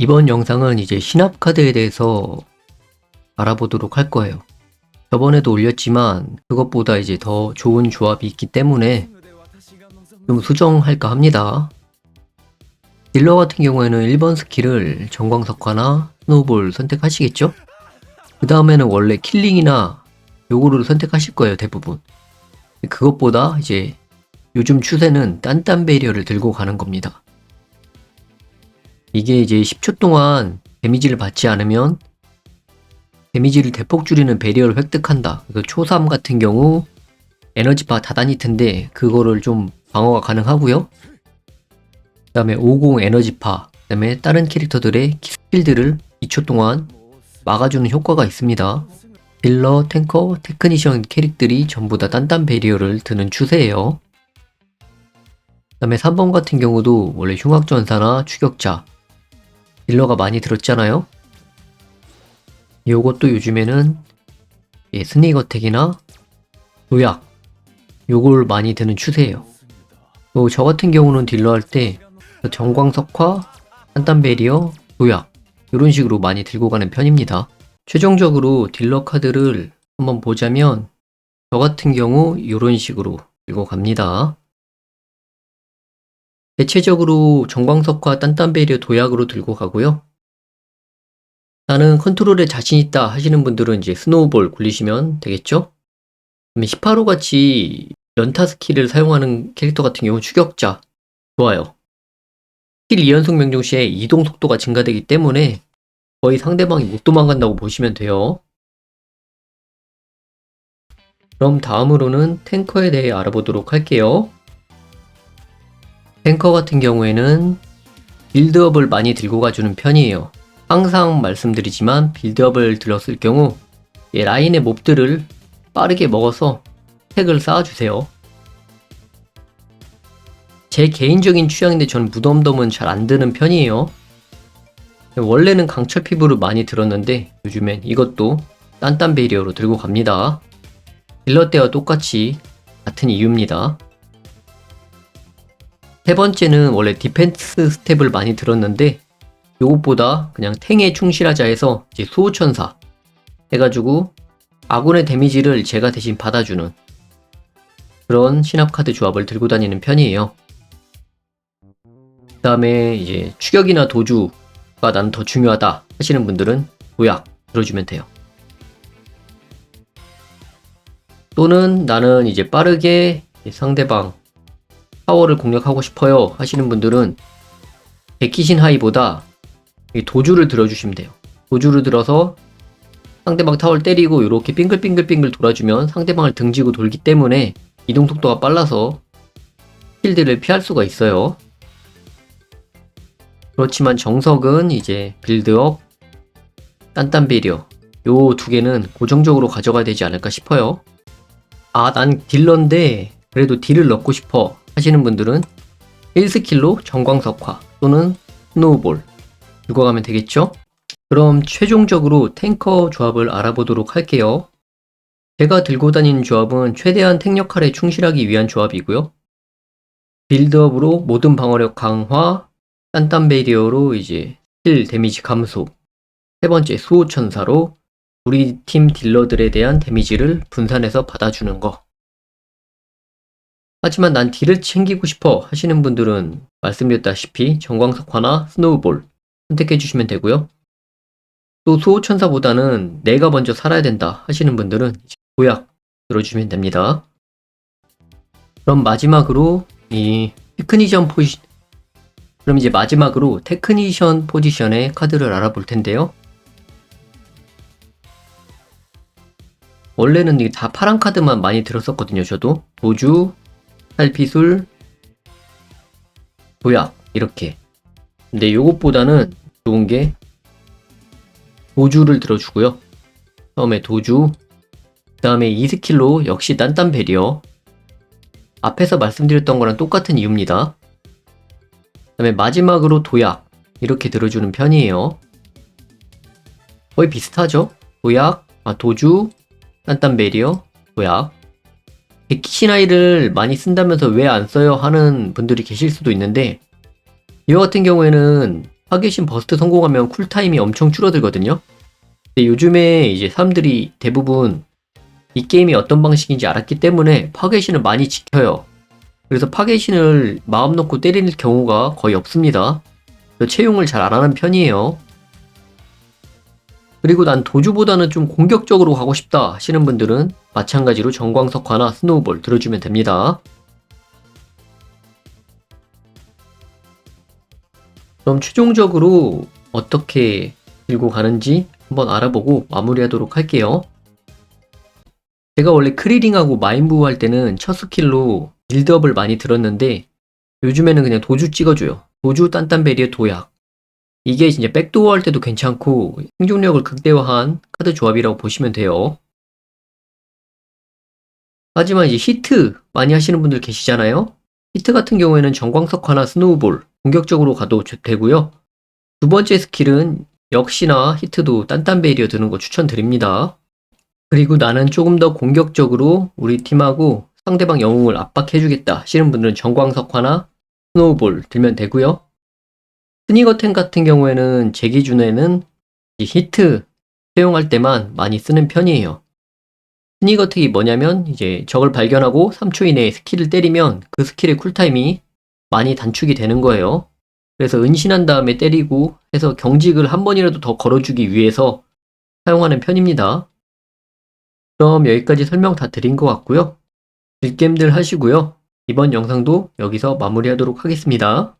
이번 영상은 이제 신압카드에 대해서 알아보도록 할 거예요. 저번에도 올렸지만 그것보다 이제 더 좋은 조합이 있기 때문에 좀 수정할까 합니다. 딜러 같은 경우에는 1번 스킬을 정광석화나 스노우볼 선택하시겠죠? 그 다음에는 원래 킬링이나 요거를 선택하실 거예요, 대부분. 그것보다 이제 요즘 추세는 딴딴 베리어를 들고 가는 겁니다. 이게 이제 10초 동안 데미지를 받지 않으면 데미지를 대폭 줄이는 베리어를 획득한다. 그 초삼 같은 경우 에너지바 다다니트인데 그거를 좀 방어가 가능하고요. 그 다음에 50 에너지파, 그 다음에 다른 캐릭터들의 스킬들을 2초 동안 막아주는 효과가 있습니다. 딜러, 탱커, 테크니션 캐릭들이 전부 다 단단 베리어를 드는 추세예요. 그 다음에 3번 같은 경우도 원래 흉악전사나 추격자, 딜러가 많이 들었잖아요. 요것도 요즘에는 예, 스네이크 어택이나 도약 요걸 많이 드는 추세예요. 또 저 같은 경우는 딜러 할때 정광석화, 한단 베리어, 도약 이런 식으로 많이 들고 가는 편입니다. 최종적으로 딜러 카드를 한번 보자면 저 같은 경우 이런 식으로 들고 갑니다. 대체적으로 정광석화 딴딴 베리어 도약으로 들고 가고요. 나는 컨트롤에 자신 있다 하시는 분들은 이제 스노우볼 굴리시면 되겠죠? 그러면 히파로 같이 연타 스킬을 사용하는 캐릭터 같은 경우 추격자 좋아요. 스킬 2연속 명중 시에 이동 속도가 증가되기 때문에 거의 상대방이 못 도망간다고 보시면 돼요. 그럼 다음으로는 탱커에 대해 알아보도록 할게요. 탱커 같은 경우에는 빌드업을 많이 들고 가주는 편이에요. 항상 말씀드리지만 빌드업을 들었을 경우 이 라인의 몹들을 빠르게 먹어서 택을 쌓아주세요. 제 개인적인 취향인데 저는 무덤덤은 잘 안 드는 편이에요. 원래는 강철 피부를 많이 들었는데 요즘엔 이것도 딴딴 베리어로 들고 갑니다. 딜러 때와 똑같이 같은 이유입니다. 세 번째는 원래 디펜스 스텝을 많이 들었는데 요것보다 그냥 탱에 충실하자 해서 이제 수호천사 해가지고 아군의 데미지를 제가 대신 받아주는 그런 신압카드 조합을 들고 다니는 편이에요. 그 다음에 이제 추격이나 도주가 나는 더 중요하다 하시는 분들은 도약 들어주면 돼요. 또는 나는 이제 빠르게 상대방 파워를 공략하고 싶어요 하시는 분들은 백기신 하이보다 이 도주를 들어주시면 돼요. 도주를 들어서 상대방 타워를 때리고 이렇게 빙글빙글빙글 돌아주면 상대방을 등지고 돌기 때문에 이동 속도가 빨라서 필드를 피할 수가 있어요. 그렇지만 정석은 이제 빌드업, 딴딴 베리어 요두 개는 고정적으로 가져가야 되지 않을까 싶어요. 아, 난 딜러인데 그래도 딜을 넣고 싶어 하시는 분들은 1스킬로 정광석화 또는 스노우볼 들고 가면 되겠죠? 그럼 최종적으로 탱커 조합을 알아보도록 할게요. 제가 들고 다니는 조합은 최대한 탱 역할에 충실하기 위한 조합이고요. 빌드업으로 모든 방어력 강화, 딴딴 베리어로 이제 힐 데미지 감소, 세 번째 수호천사로 우리 팀 딜러들에 대한 데미지를 분산해서 받아주는 거. 하지만 난 딜을 챙기고 싶어 하시는 분들은 말씀드렸다시피 정광석화나 스노우볼 선택해 주시면 되고요. 또 수호천사보다는 내가 먼저 살아야 된다 하시는 분들은 도약 들어주시면 됩니다. 그럼 마지막으로 이 테크니션 포지 그럼 이제 마지막으로 테크니션 포지션의 카드를 알아볼 텐데요. 원래는 다 파란 카드만 많이 들었었거든요. 저도 도주, 살피술, 도약 이렇게. 근데 요것보다는 좋은 게 도주를 들어주고요. 처음에 도주, 그 다음에 이 스킬로 역시 딴딴 베리어. 앞에서 말씀드렸던 거랑 똑같은 이유입니다. 그 다음에 마지막으로 도약 이렇게 들어주는 편이에요. 거의 비슷하죠? 도약, 아, 도주, 딴딴 베리어, 도약. 백키시나이를 많이 쓴다면서 왜 안 써요 하는 분들이 계실 수도 있는데 이와 같은 경우에는 파괴신 버스트 성공하면 쿨타임이 엄청 줄어들거든요. 근데 요즘에 이제 사람들이 대부분 이 게임이 어떤 방식인지 알았기 때문에 파괴신을 많이 지켜요. 그래서 파괴신을 마음 놓고 때리는 경우가 거의 없습니다. 채용을 잘 안 하는 편이에요. 그리고 난 도주보다는 좀 공격적으로 가고 싶다 하시는 분들은 마찬가지로 정광석화나 스노우볼 들어주면 됩니다. 그럼 최종적으로 어떻게 들고 가는지 한번 알아보고 마무리하도록 할게요. 제가 원래 크리링하고 마인부 할 때는 첫 스킬로 빌드업을 많이 들었는데 요즘에는 그냥 도주 찍어줘요. 도주 딴딴베리의 도약. 이게 진짜 백도어 할 때도 괜찮고 생존력을 극대화한 카드 조합이라고 보시면 돼요. 하지만 이제 히트 많이 하시는 분들 계시잖아요. 히트 같은 경우에는 정광석화나 스노우볼 공격적으로 가도 되- 되고요. 두 번째 스킬은 역시나 히트도 딴딴베리어 드는 거 추천드립니다. 그리고 나는 조금 더 공격적으로 우리 팀하고 상대방 영웅을 압박해주겠다 하시는 분들은 정광석화나 스노우볼 들면 되고요. 스니거템 같은 경우에는 제 기준에는 이 히트 사용할 때만 많이 쓰는 편이에요. 스니거택이 뭐냐면 이제 적을 발견하고 3초 이내에 스킬을 때리면 그 스킬의 쿨타임이 많이 단축이 되는 거예요. 그래서 은신한 다음에 때리고 해서 경직을 한 번이라도 더 걸어주기 위해서 사용하는 편입니다. 그럼 여기까지 설명 다 드린 것 같고요. 즐겜들 하시고요. 이번 영상도 여기서 마무리하도록 하겠습니다.